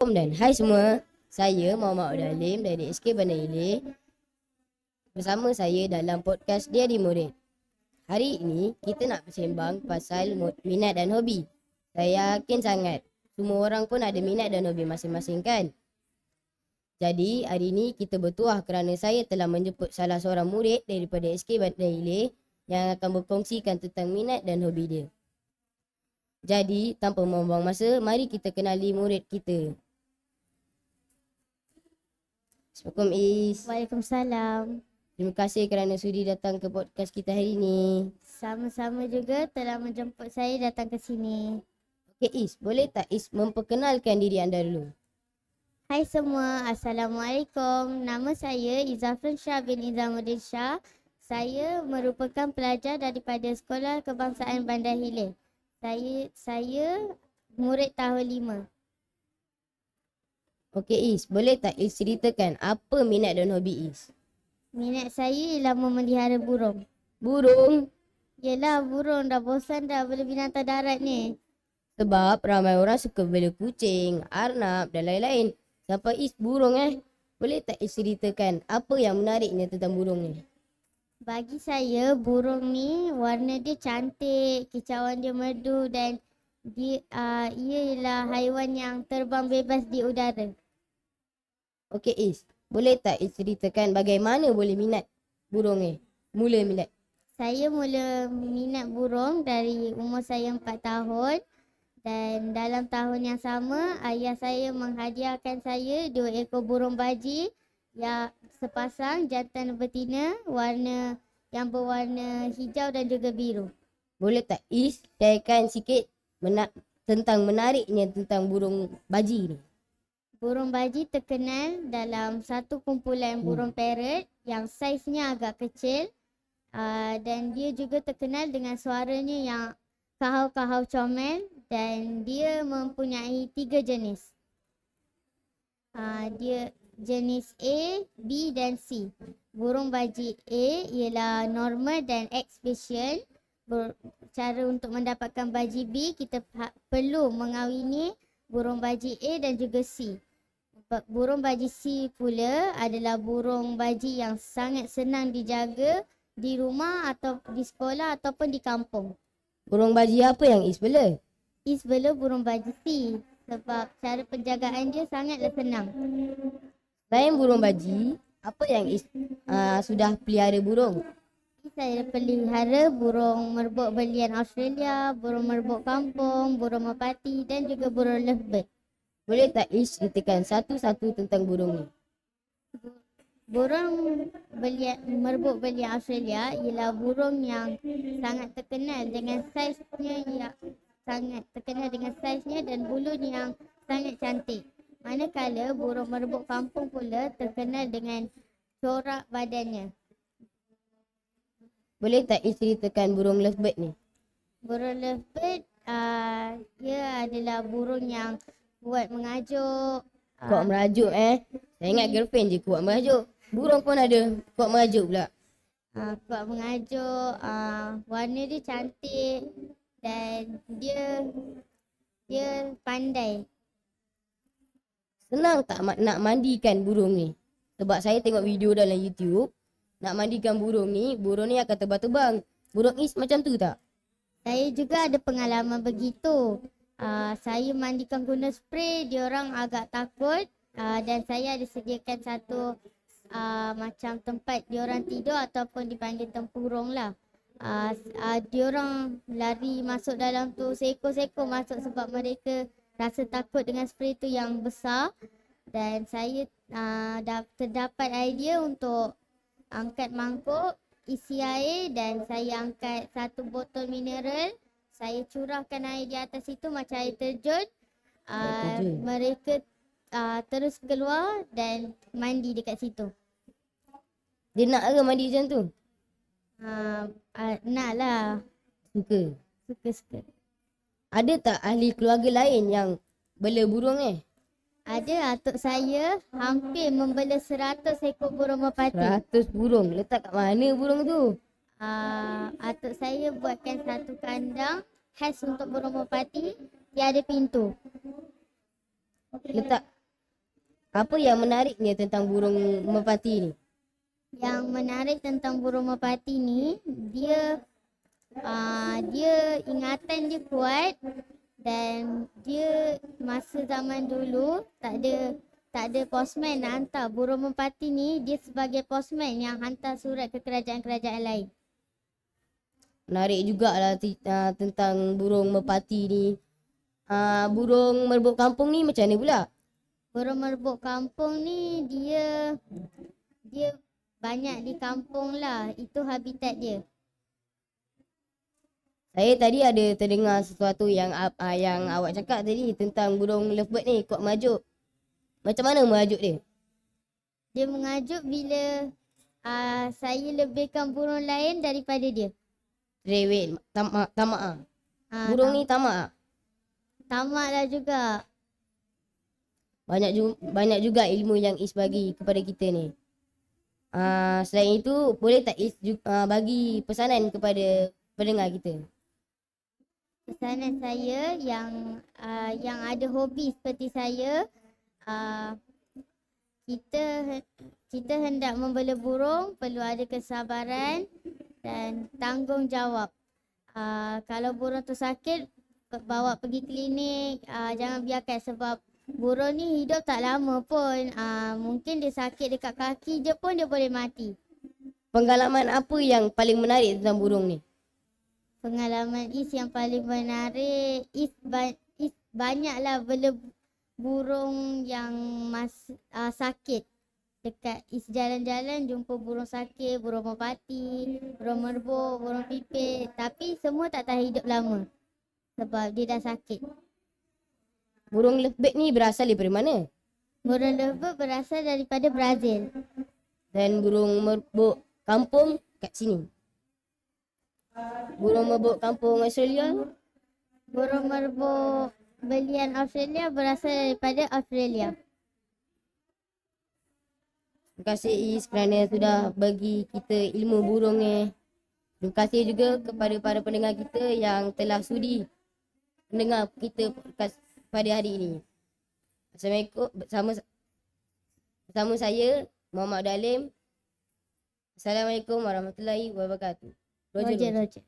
Assalamualaikum dan hai semua. Saya Muhammad Udalim dari SK Bandar Hilir. Bersama saya dalam podcast Dia di Murid. Hari ini kita nak bersembang pasal minat dan hobi. Saya yakin sangat semua orang pun ada minat dan hobi masing-masing kan? Jadi hari ini kita bertuah kerana saya telah menjemput salah seorang murid daripada SK Bandar Hilir yang akan berkongsikan tentang minat dan hobi dia. Jadi, tanpa membuang masa, mari kita kenali murid kita. Assalamualaikum Is. Waalaikumsalam. Terima kasih kerana sudi datang ke podcast kita hari ini. Sama-sama juga telah menjemput saya datang ke sini. Okey Is, boleh tak Is memperkenalkan diri anda dulu? Hai semua, Assalamualaikum. Nama saya Izafrun Shah bin Izamuddin Shah. Saya merupakan pelajar daripada Sekolah Kebangsaan Bandar Hilir. Saya saya murid tahun 5. Okey Is, boleh tak Is ceritakan apa minat dan hobi Is? Minat saya ialah memelihara burung. Burung. Yelah burung dah bosan dah bela binatang darat ni. Sebab ramai orang suka bela kucing, arnab dan lain-lain. Sampai Is burung eh. Boleh tak Is ceritakan apa yang menariknya tentang burung ni? Bagi saya burung ni warna dia cantik, kicauan dia merdu dan dia uh, ia ialah haiwan yang terbang bebas di udara. Okey Is, boleh tak Is ceritakan bagaimana boleh minat burung ni? Mula minat. Saya mula minat burung dari umur saya 4 tahun dan dalam tahun yang sama ayah saya menghadiahkan saya dua ekor burung baji yang sepasang jantan betina warna yang berwarna hijau dan juga biru. Boleh tak Is sharekan sikit mena- tentang menariknya tentang burung baji ni? Burung baji terkenal dalam satu kumpulan burung parrot yang saiznya agak kecil uh, dan dia juga terkenal dengan suaranya yang kahau-kahau comel dan dia mempunyai tiga jenis. Uh, dia jenis A, B dan C. Burung baji A ialah normal dan X special. Ber- cara untuk mendapatkan baji B kita ha- perlu mengawini burung baji A dan juga C. Burung baji C pula adalah burung baji yang sangat senang dijaga di rumah atau di sekolah ataupun di kampung. Burung baji apa yang Is bela? Is bela burung baji C sebab cara penjagaan dia sangatlah senang. Selain burung baji, apa yang Is uh, sudah pelihara burung? Saya pelihara burung merbuk belian Australia, burung merbuk kampung, burung merpati dan juga burung lovebird. Boleh tak Is ceritakan satu-satu tentang burung ni? Burung belian, merbuk belian Australia ialah burung yang sangat terkenal dengan saiznya yang sangat terkenal dengan saiznya dan bulunya yang sangat cantik. Manakala burung merbuk kampung pula terkenal dengan corak badannya. Boleh tak Is ceritakan burung lovebird ni? Burung lovebird uh, ia adalah burung yang kuat mengajuk. Kuat merajuk eh. Saya ingat girlfriend je kuat merajuk. Burung pun ada kuat merajuk pula. Uh, kuat mengajuk, uh, warna dia cantik dan dia dia pandai. Senang tak nak mandikan burung ni? Sebab saya tengok video dalam YouTube. Nak mandikan burung ni, burung ni akan terbang-terbang. Burung Is macam tu tak? Saya juga ada pengalaman begitu. Uh, saya mandikan guna spray, dia orang agak takut uh, dan saya ada sediakan satu uh, macam tempat dia orang tidur ataupun dipanggil tempurung lah. Uh, uh, dia orang lari masuk dalam tu seekor-seekor masuk sebab mereka rasa takut dengan spray tu yang besar dan saya uh, dah terdapat idea untuk angkat mangkuk isi air dan saya angkat satu botol mineral saya curahkan air di atas itu macam air terjun uh, mereka uh, terus keluar dan mandi dekat situ Dia nak ke mandi macam tu? uh, uh, nak lah Suka. suka-suka Ada tak ahli keluarga lain yang bela burung eh? Ada atuk saya hampir membela 100 ekor burung merpati 100 burung. Letak kat mana burung tu? uh, atuk saya buatkan satu kandang khas untuk burung merpati tiada pintu. letak apa yang menariknya tentang burung merpati ni? Yang menarik tentang burung merpati ni, dia uh, dia ingatan dia kuat dan dia masa zaman dulu tak ada tak ada postman nak hantar. Burung merpati ni dia sebagai postman yang hantar surat ke kerajaan-kerajaan lain. Menarik jugalah ti- uh, tentang burung merpati ni. Uh, burung merbuk kampung ni macam mana pula? Burung merbuk kampung ni dia dia banyak di kampung lah. Itu habitat dia. Saya tadi ada terdengar sesuatu yang uh, yang awak cakap tadi tentang burung lovebird ni kuat merajuk. Macam mana merajuk dia? Dia mengajuk bila uh, saya lebihkan burung lain daripada dia. Rewet, tamak, tamak ah. Uh, Burung ni tamak ah. tamak lah juga. Banyak juga, banyak juga ilmu yang Is bagi kepada kita ni. Uh, selain itu, boleh tak Is ju- uh, bagi pesanan kepada pendengar kita? Pesanan saya yang uh, yang ada hobi seperti saya uh, kita kita hendak membela burung perlu ada kesabaran dan tanggungjawab. Uh, kalau burung tu sakit bawa pergi klinik uh, jangan biarkan sebab burung ni hidup tak lama pun uh, mungkin dia sakit dekat kaki je pun dia boleh mati. Pengalaman apa yang paling menarik tentang burung ni? Pengalaman Is yang paling menarik Is, ba- Is banyaklah bela burung yang mas uh, sakit dekat Is jalan-jalan jumpa burung sakit, burung merpati, burung merbuk, burung pipit tapi semua tak tahan hidup lama sebab dia dah sakit. Burung lovebird ni berasal daripada mana? Burung lovebird berasal daripada Brazil. Dan burung merbuk kampung kat sini. Burung merbuk kampung Australia Burung merbuk belian Australia berasal daripada Australia. Terima kasih Is kerana sudah bagi kita ilmu burung ni. Terima kasih juga kepada para pendengar kita yang telah sudi mendengar kita pada hari ini. Assalamualaikum bersama bersama saya Muhammad Dalim. Assalamualaikum warahmatullahi wabarakatuh. 罗姐，罗姐